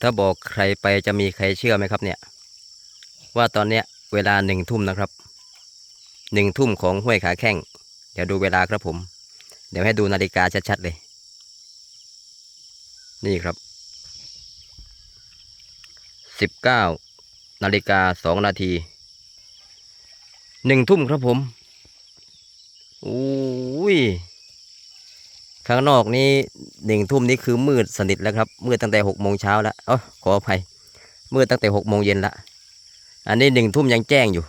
ถ้าบอกใครไปจะมีใครเชื่อไหมครับเนี่ย ว่าตอนเนี้ยเวลาหนึ่งทุ่มนะครับหนึ่งทุ่มของห้วยขาแข้งเดี๋ยวดูเวลาครับผม เดี๋ยวให้ดูนาฬิกาชัดๆเลย นี่ครับสิบเก้านาฬิกาสองนาทีหนึ่งทุ่มครับผม โอ้ย ข้างนอกนี้หนึ่งทุ่มนี้คือมืดสนิทแล้วครับ มืดตั้งแต่หกโมงเช้าแล้วเอ๋อขออภัย มืดตั้งแต่หกโมงเย็นละ อันนี้หนึ่งทุ่มยังแจ้งอยู่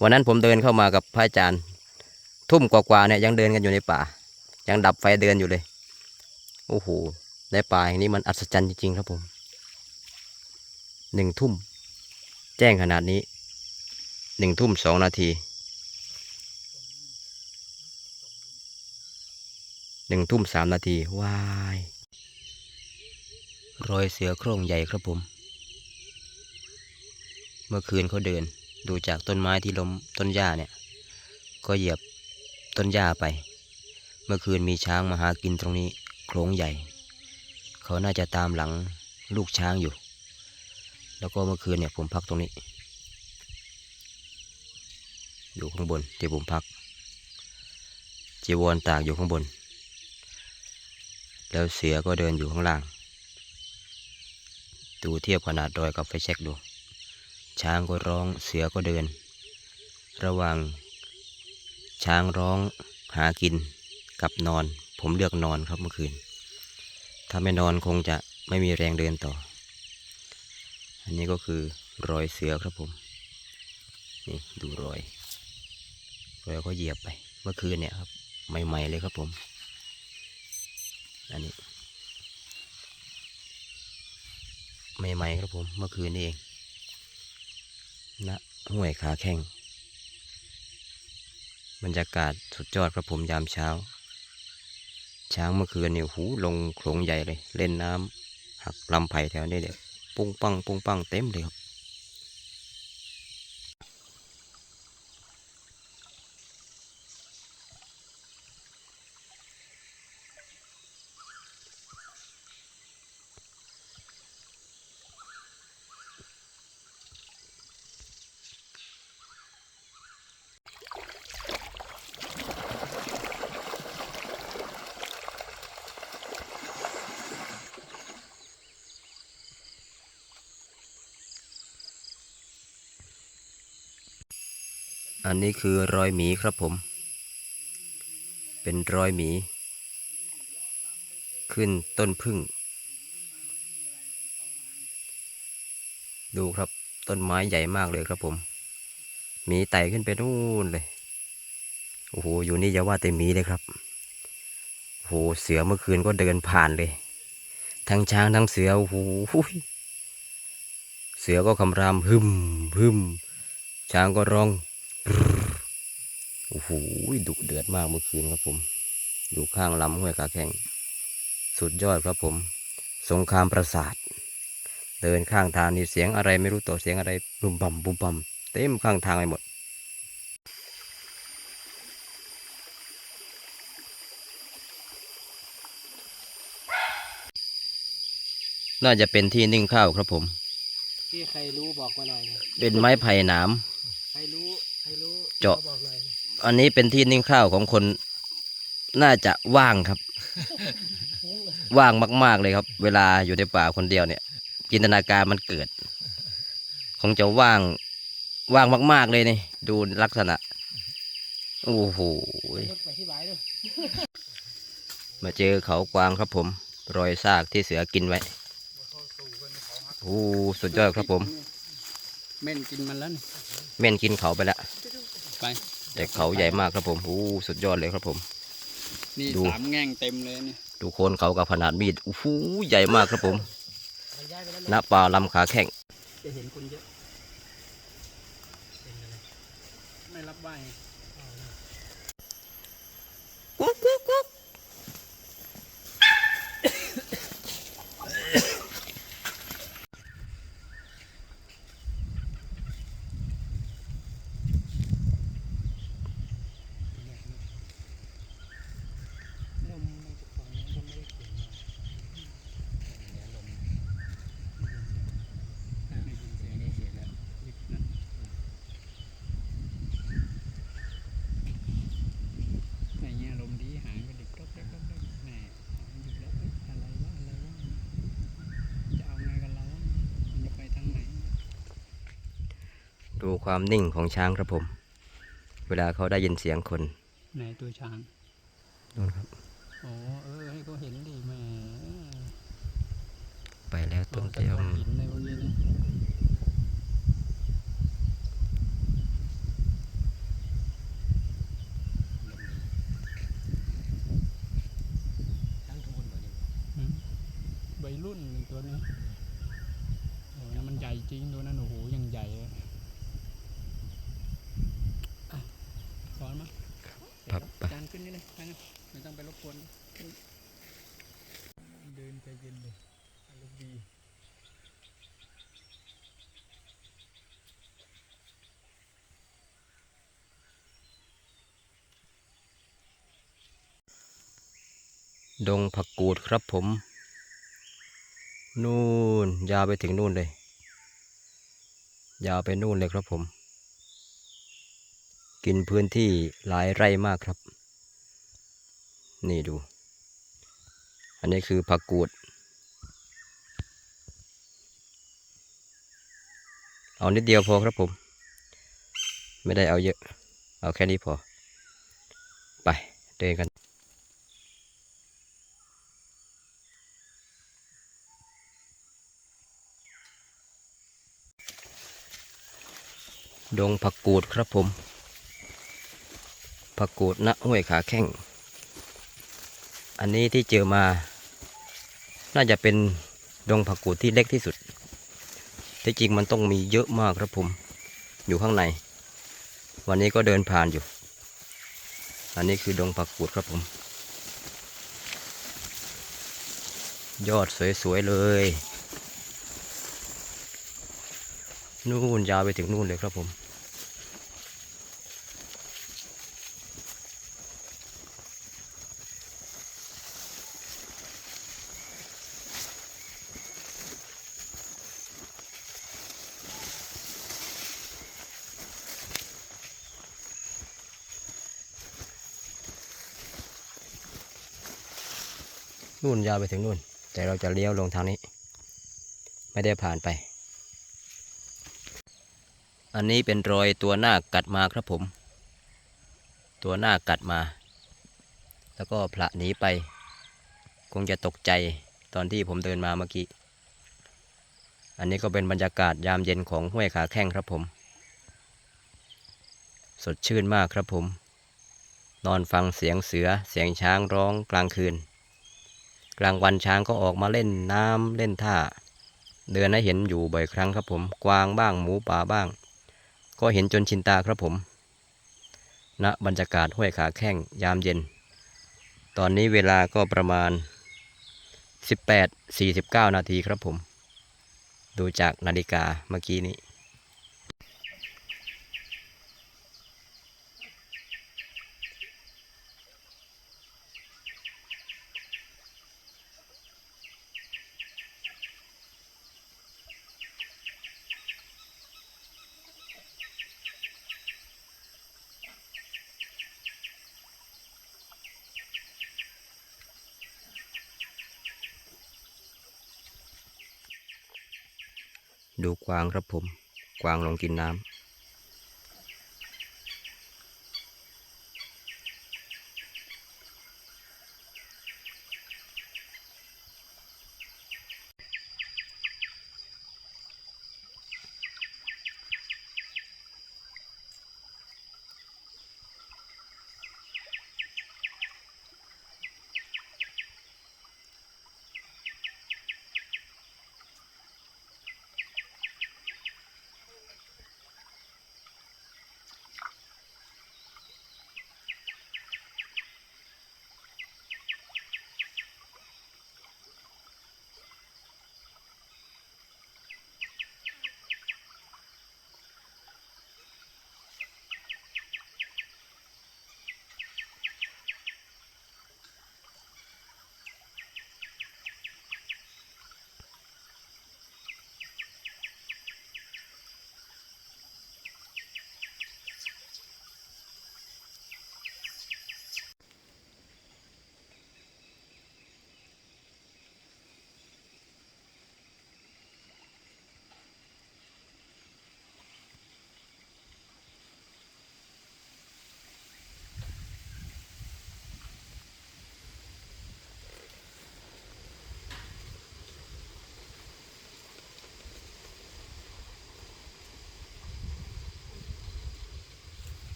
วันนั้นผมเดินเข้ามากับพระอาจารย์ ทุ่มกว่าๆเนี่ยยังเดินกันอยู่ในป่า ยังดับไฟเดินอยู่เลย โอ้โห ในป่าอย่งนี้มันอัศจรรย์จริงๆครับผม หนึ่งทุ่ม แจ้งขนาดนี้ หนึ่งทุ่มสองนาที หนึ่งทุ่มสามนาทีวายรอยเสือโคร่งใหญ่ครับผม เมื่อคืนเขาเดินดูจากต้นไม้ที่ล้มต้นหญ้าเนี่ย ก็เหยียบต้นหญ้าไป เมื่อคืนมีช้างมาหากินตรงนี้โขลงใหญ่ เขาน่าจะตามหลังลูกช้างอยู่ แล้วก็เมื่อคืนเนี่ยผมพักตรงนี้ อยู่ข้างบนที่ผมพักจีวรตากอยู่ข้างบน แล้วเสือก็เดินอยู่ข้างล่าง ดูเทียบขนาดดอยกับไฟแช็กดู ช้างก็ร้องเสือก็เดิน ระหว่าง ช้างร้องหากินกับนอน ผมเลือกนอนครับเมื่อคืน ถ้าไม่นอนคงจะไม่มีแรงเดินต่อ อันนี้ก็คือรอยเสือครับผม นี่ดูรอยรอยก็เหยียบไป เมื่อคืนเนี่ยครับ ใหม่ๆเลยครับผม อันนี้ ใหม่ๆครับผมเมื่อคืนนี่เองณห้วยขาแข้งบรรยากาศสุดยอดครับผมยามเช้า ช้างเมื่อคืนเนี่ยหูลงโขลงใหญ่เลย เล่นน้ำหักลำไผ่แถวนี้เดี๋ยปุ้งปังปุ้งปังเต็มเลยครับ อันนี้คือรอยหมีครับผม เป็นรอยหมี ขึ้นต้นพึ่ง ดูครับต้นไม้ใหญ่มากเลยครับผม หมีไต่ขึ้นไปนู่นเลย โอ้โห อยู่นี่อย่าว่าแต่หมีเลยครับ โอ้โห เสือเมื่อคืนก็เดินผ่านเลย ทั้งช้างทั้งเสือ โอ้โห เสือก็คำรามฮึมฮึมช้างก็ร้อง โอ้โหดุเดือดมากเมื่อคืนครับผม อยู่ข้างลำห้วยขาแข้งสุดยอดครับผม สงครามประสาท เดินข้างทางนี่เสียงอะไรไม่รู้ตัวเสียงอะไรบุมบัมบุมบัมเต็มข้างทางไปหมดน่าจะเป็นที่นึ่งข้าวครับผม ที่ใครรู้บอกมาหน่อยนะเป็นไม้ไผ่หนาม ใครรู้ใครรู้ เจาะบอกหน่อยนะอันนี้เป็นที่นึ่งข้าวของคนน่าจะว่างครับ ว่างมาก ๆเลยครับ เวลาอยู่ในป่าคนเดียวเนี่ย จินตนาการมันเกิด คงจะว่างว่างมาก ๆเลยนี่ดูลักษณะ โอ้โหรถไปที่บายด้วยมาเจอเขากวางครับผม รอยซากที่เสือกินไว้โอ้สุดยอดครับผม เม่นกินมันแล้วนี่เม่นกินเขาไปแล้ว ไปแต่เขาใหญ่มากครับผมโอ้สุดยอดเลยครับผม นี่ดู สามแง่งเต็มเลยนี่ดูโคนเขากับขนาดมีดโอ้โหใหญ่มากครับผมมันย้ายไปแล้วณป่าลำขาแข้งจะเห็นคนเยอะไม่รับไหวลมในกระป๋องก็ไม่ได้เขียนมาลม ดูความนิ่งของช้างครับผม เวลาเขาได้ยินเสียงคนไหนตัวช้างนู่นครับอ๋อเออให้เขาเห็นดิแหม่ไปแล้วต้นสะเตี้ยท้อมนหินในพวกนี้นะอืมใบรุ่นหนึ่งตัวนี้โอ้ยนั่นมันใหญ่จริงตัวนั้นโอ้โหยังใหญ่เลยอะสอนมา ครับไปจานขึ้นนี่เลยไปนะไม่ต้องไปรบกวนขึ้นเดินใจเย็นเลยอารมณ์ดีดงผักกูดครับผม นู่นยาวไปถึงนู่นเลย ยาวไปนู่นเลยครับผม กินพื้นที่หลายไร่มากครับ นี่ดู อันนี้คือผักกูด เอานิดเดียวพอครับผม ไม่ได้เอาเยอะ เอาแค่นี้พอ ไปเดินกันดงผักกูดครับผม ผักกูดณห้วยขาแข้ง อันนี้ที่เจอมา น่าจะเป็นดงผักกูดที่เล็กที่สุด ที่จริงมันต้องมีเยอะมากครับผมอยู่ข้างใน วันนี้ก็เดินผ่านอยู่ อันนี้คือดงผักกูดครับผม ยอดสวยๆเลย นู่นยาวไปถึงนู่นเลยครับผม นู่นยาวไปถึงนู่น แต่เราจะเลี้ยวลงทางนี้ ไม่ได้ผ่านไป อันนี้เป็นรอยตัวหน้ากัดมาครับผม ตัวหน้ากัดมา แล้วก็ผละหนีไป คงจะตกใจตอนที่ผมเดินมาเมื่อกี้ อันนี้ก็เป็นบรรยากาศยามเย็นของห้วยขาแข้งครับผม สดชื่นมากครับผม นอนฟังเสียงเสือเสียงช้างร้องกลางคืน กลางวันช้างก็ออกมาเล่นน้ำเล่นท่า เดินให้เห็นอยู่บ่อยครั้งครับผม กวางบ้างหมูป่าบ้าง ก็เห็นจนชินตาครับผมณบรรยากาศห้วยขาแข้งยามเย็น ตอนนี้เวลาก็ประมาณ 18 49 นาทีครับผม ดูจากนาฬิกาเมื่อกี้นี้ ดูกวางครับผม กวางลงกินน้ำ